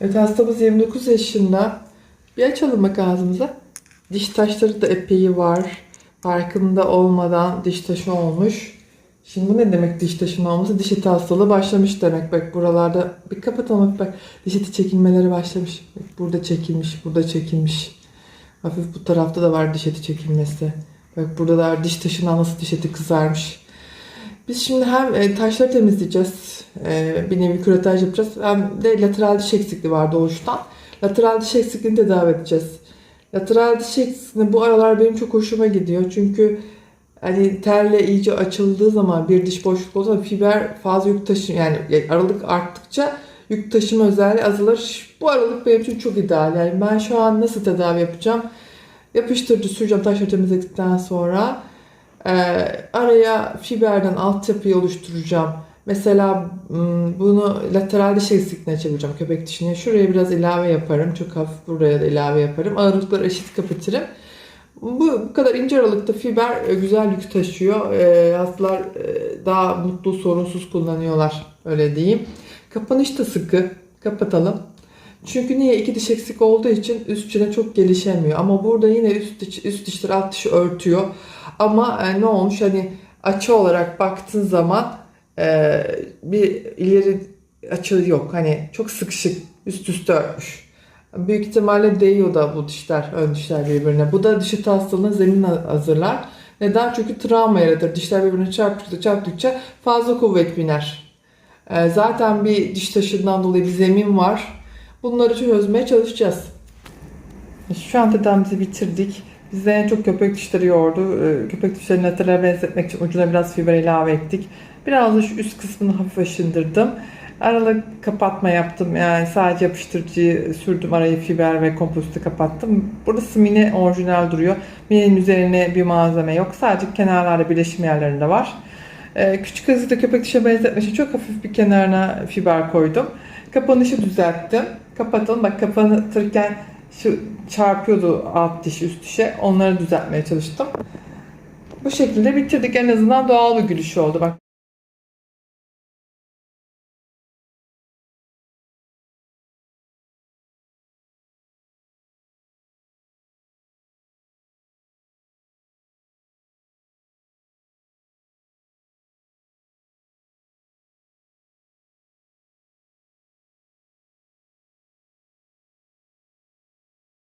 Evet hastamız 29 yaşında. Bir açalım bak ağzımıza. Diş taşları da epey var. Farkında olmadan diş taşı olmuş. Şimdi bu ne demek diş taşının olması? Diş eti hastalığı başlamış demek. Bak buralarda bir kapatalım bak. Diş eti çekilmeleri başlamış. Bak, burada çekilmiş, burada çekilmiş. Hafif bu tarafta da var diş eti çekilmesi. Bak burada da diş taşından nasıl diş eti kızarmış. Biz şimdi hem e, taşları temizleyeceğiz, bir nevi küretaj yapacağız. Hem de lateral diş eksikliği var doğuştan. Lateral diş eksikliğini tedavi edeceğiz. Lateral diş eksikliği bu aralar benim çok hoşuma gidiyor. Çünkü hani terle iyice açıldığı zaman bir diş boşluk olduğu fiber fazla yük taşım yani aralık arttıkça yük taşıma özelliği azalır. Bu aralık benim için çok ideal. Yani ben şu an nasıl tedavi yapacağım? Yapıştırıcı süreceğim taşları temizledikten sonra. Ee, araya fiberden altyapıyı oluşturacağım. Mesela bunu lateral diş eksikliğine çevireceğim köpek dişine. Şuraya biraz ilave yaparım. Çok hafif buraya da ilave yaparım. Ağırlıkları eşit kapatırım. Bu, bu kadar ince aralıkta fiber e, güzel yük taşıyor. E, hastalar e, daha mutlu, sorunsuz kullanıyorlar. Öyle diyeyim. Kapanış da sıkı. Kapatalım. Çünkü niye? iki diş eksik olduğu için üst çene çok gelişemiyor. Ama burada yine üst, diş, üst dişler alt dişi örtüyor. Ama e, ne olmuş hani açı olarak baktığın zaman e, bir ileri açı yok. Hani çok sıkışık üst üste örtmüş. Büyük ihtimalle değiyor da bu dişler, ön dişler birbirine. Bu da diş eti hastalığına zemin hazırlar. Neden? Çünkü travma yaratır. Dişler birbirine çarptıkça çarptıkça fazla kuvvet biner. E, zaten bir diş taşından dolayı bir zemin var. Bunları çözmeye çalışacağız. Şu an tedavimizi bitirdik. Bize çok köpek dişleri yordu. Ee, Köpek dişlerini laterale benzetmek için ucuna biraz fiber ilave ettik. Biraz da şu üst kısmını hafif aşındırdım. Aralık kapatma yaptım. Yani sadece yapıştırıcıyı sürdüm. Arayı fiber ve kompoziti kapattım. Burası mini orijinal duruyor. Mini'nin üzerine bir malzeme yok. Sadece kenarlarda birleşim yerlerinde var. Ee, küçük hızlı köpek dişe benzetmek için çok hafif bir kenarına fiber koydum. Kapanışı düzelttim. Kapatalım. Bak kapatırken şu çarpıyordu alt diş üst dişe. Onları düzeltmeye çalıştım. Bu şekilde bitirdik. En azından doğal bir gülüş oldu. Bak